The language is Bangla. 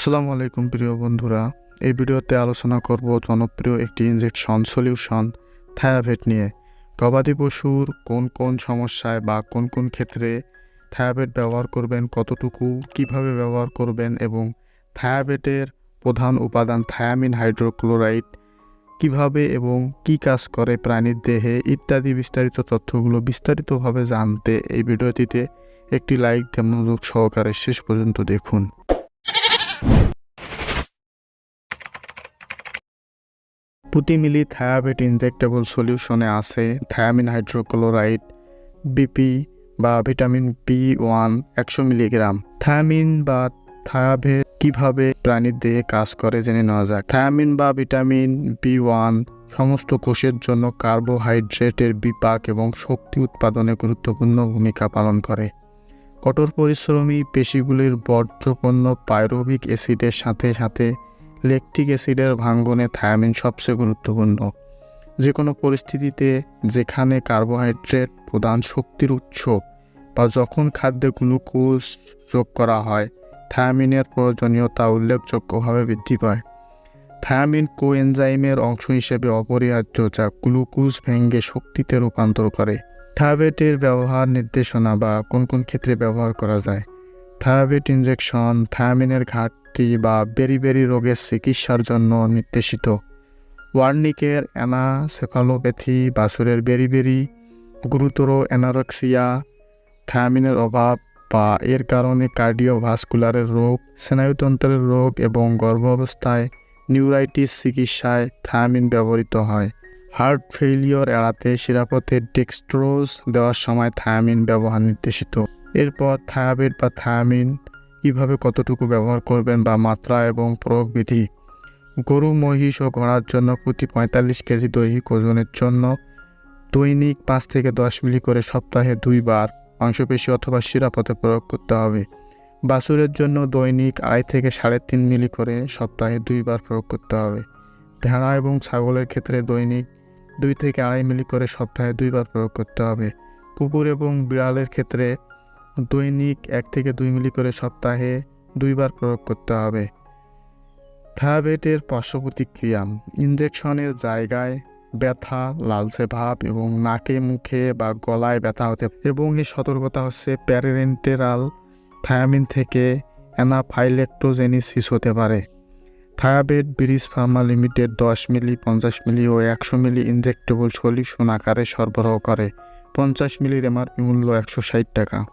আসসালামু আলাইকুম প্রিয় বন্ধুরা। এই ভিডিওতে আলোচনা করব জনপ্রিয় একটি ইনজেকশন সলিউশন থায়াভেট নিয়ে। গবাদি পশুর কোন কোন সমস্যায় বা কোন কোন ক্ষেত্রে থায়াভেট ব্যবহার করবেন, কতটুকু, কীভাবে ব্যবহার করবেন এবং থায়াভেটের প্রধান উপাদান থায়ামিন হাইড্রোক্লোরাইড কীভাবে এবং কি কাজ করে প্রাণীর দেহে ইত্যাদি বিস্তারিত তথ্যগুলো বিস্তারিতভাবে জানতে এই ভিডিওটিতে একটি লাইক মনোযোগ সহকারে শেষ পর্যন্ত দেখুন। প্রতি মিলি থায়াবেট ইনজেক্টেবল সলিউশনে আছে থায়ামিন হাইড্রোক্লোরাইড, বিপি বা ভিটামিন বি ওয়ান একশো মিলিগ্রাম। থায়ামিন বা থায়াভেট কীভাবে প্রাণীর দেহে কাজ করে জেনে নেওয়া যাক। থায়ামিন বা ভিটামিন বি ওয়ান সমস্ত কোষের জন্য কার্বোহাইড্রেটের বিপাক এবং শক্তি উৎপাদনে গুরুত্বপূর্ণ ভূমিকা পালন করে। কঠোর পরিশ্রমী পেশিগুলির বর্জ্যপণ্য পাইরোভিক অ্যাসিডের সাথে সাথে ল্যাকটিক অ্যাসিডের ভাঙ্গনে থায়ামিন সবচেয়ে গুরুত্বপূর্ণ। যে কোনো পরিস্থিতিতে যেখানে কার্বোহাইড্রেট প্রধান শক্তির উৎস বা যখন খাদ্যে গ্লুকোজ যোগ করা হয়, থায়ামিনের প্রয়োজনীয়তা উল্লেখযোগ্যভাবে বৃদ্ধি পায়। থায়ামিন কোএনজাইমের অংশ হিসেবে অপরিহার্য যা গ্লুকোজ ভেঙ্গে শক্তিতে রূপান্তর করে। থায়াবেটের ব্যবহার নির্দেশনা বা কোন কোন ক্ষেত্রে ব্যবহার করা যায়? থায়াবেট ইনজেকশন থায়ামিনের ঘাটতি বা বেরিবেরি রোগের চিকিৎসার জন্য নির্দেশিত ওয়ার্নিকের অ্যানাসেফালোপ্যাথি বাছুরের বেরিবেরি গুরুতর অ্যানারক্সিয়া থায়ামিনের অভাব বা এর কারণে কার্ডিওভাস্কুলারের রোগ, স্নায়ুতন্ত্রের রোগ এবং গর্ভাবস্থায় নিউরাইটিস চিকিৎসায় থায়ামিন ব্যবহৃত হয়। হার্ট ফেইলিওর এড়াতে শিরাপথে ডেক্সট্রোজ দেওয়ার সময় থায়ামিন ব্যবহার নির্দেশিত। এরপর থায়াবেট বা থায়ামিন কীভাবে কতটুকু ব্যবহার করবেন বা মাত্রা এবং প্রয়োগ বিধি গরু, মহিষ ও ঘোড়ার জন্য প্রতি পঁয়তাল্লিশ কেজি দৈহিক ওজনের জন্য দৈনিক পাঁচ থেকে দশ মিলি করে সপ্তাহে দুইবার মাংসপেশি অথবা শিরাপথে প্রয়োগ করতে হবে। বাছুরের জন্য দৈনিক আড়াই থেকে সাড়ে তিন মিলি করে সপ্তাহে দুইবার প্রয়োগ করতে হবে। ভেড়া এবং ছাগলের ক্ষেত্রে দৈনিক দুই থেকে আড়াই মিলি করে সপ্তাহে দুইবার প্রয়োগ করতে হবে। কুকুর এবং বিড়ালের ক্ষেত্রে দৈনিক এক থেকে দুই মিলি করে সপ্তাহে দুইবার প্রয়োগ করতে হবে। থায়াবেটের পার্শ্ব প্রতিক্রিয়া ইনজেকশনের জায়গায় ব্যথা, লালচে ভাব এবং নাকে, মুখে বা গলায় ব্যথা হতে এবং এই সতর্কতা হচ্ছে প্যারেন্টেরাল থায়ামিন থেকে অ্যানাফাইলেক্টোজেনিসিস হতে পারে। থায়াবেট ব্রিজ ফার্মা লিমিটেড দশ মিলি, পঞ্চাশ মিলি ও একশো মিলি ইনজেক্টেবল সলিউশন আকারে সরবরাহ করে। পঞ্চাশ মিলির এমআরপি মূল্য একশো ষাট টাকা।